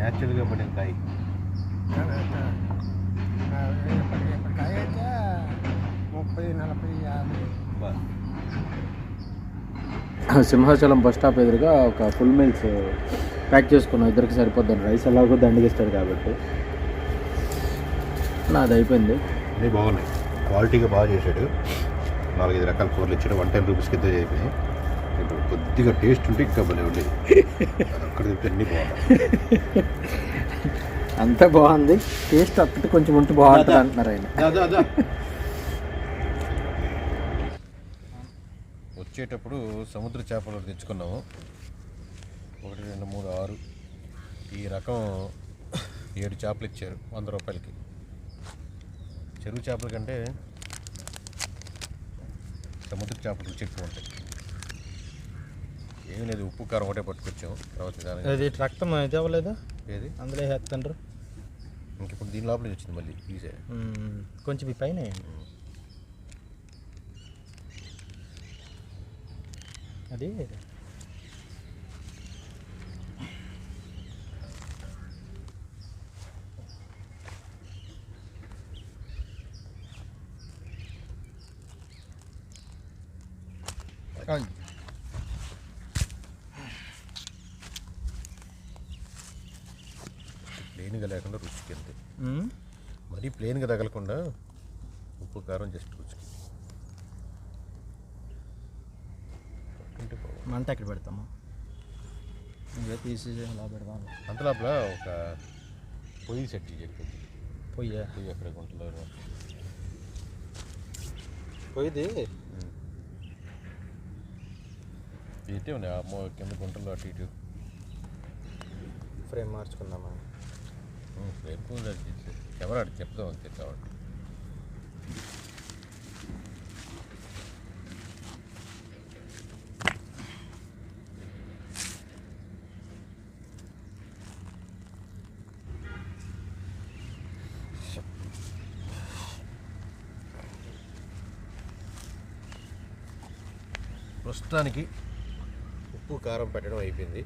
న్యాచురల్గా పడిన కాయ. కాయ అయితే ముప్పై నలభై యాభై సింహాచలం బస్ స్టాప్ ఎదురుగా ఒక ఫుల్ మీల్స్ ప్యాక్ చేసుకున్నాం ఇద్దరికి సరిపోద్దండి రైస్ ఎలాగో దండగిస్తారు కాబట్టి. నాది అయిపోయింది. అన్నీ బాగున్నాయి. క్వాలిటీగా బాగా చేశాడు. నాలుగైదు రకాల కూరలు ఇచ్చాడు. వన్ టెన్ రూపీస్ కింద అయిపోయినాయి కొద్దిగా టేస్ట్ ఉంటే ఇంకా భలే ఉండేది అక్కడ అన్నీ అంతా బాగుంది. టేస్ట్ ఒక్కటి కొంచెం ఉంటే బాగుంటుంది అంటున్నారు ఆయన. వచ్చేటప్పుడు సముద్ర చేపలు తెచ్చుకున్నాము. ఒకటి రెండు మూడు ఆరు. ఈ రకం ఏడు చేపలు ఇచ్చారు వంద రూపాయలకి. చెరువు చేపల కంటే సముద్ర చేపలు రుచి ఎక్కువ ఉంటాయి. ఏమీ లేదు ఉప్పు కారం ఒకటే పట్టుకొచ్చాము తర్వాత దాని అది రక్తం ఇది అవ్వలేదా ఏది అందులో వేస్తుండ్రు ఇంక ఇప్పుడు దీని లోపలికి వచ్చింది మళ్ళీ తీసే కొంచెం ఈ పైన వేయండి. అది ప్లెయిన్గా లేకుండా రుచికి అంతే. మరీ ప్లెయిన్గా తగలకుండా ఉప్పు కారం జస్ట్ రుచికి. మంట ఎక్కడ పెడతాము? ఇవే తీసి అలా అంత లోపల ఒక పొయ్యి సెట్ చెప్పి పొయ్యి? పొయ్యి అక్కడ గుంటలో పొయ్యిది? అయితే ఉన్నాయి కింద గుంటలో అటు ఇటు. ఫ్రేమ్ మార్చుకుందామా? ఎక్కువ కూడా కెమెరా అటు చెప్దాం అంతే కాబట్టి ప్రస్తుతానికి ఉప్పు కారం పెట్టడం అయిపోయింది.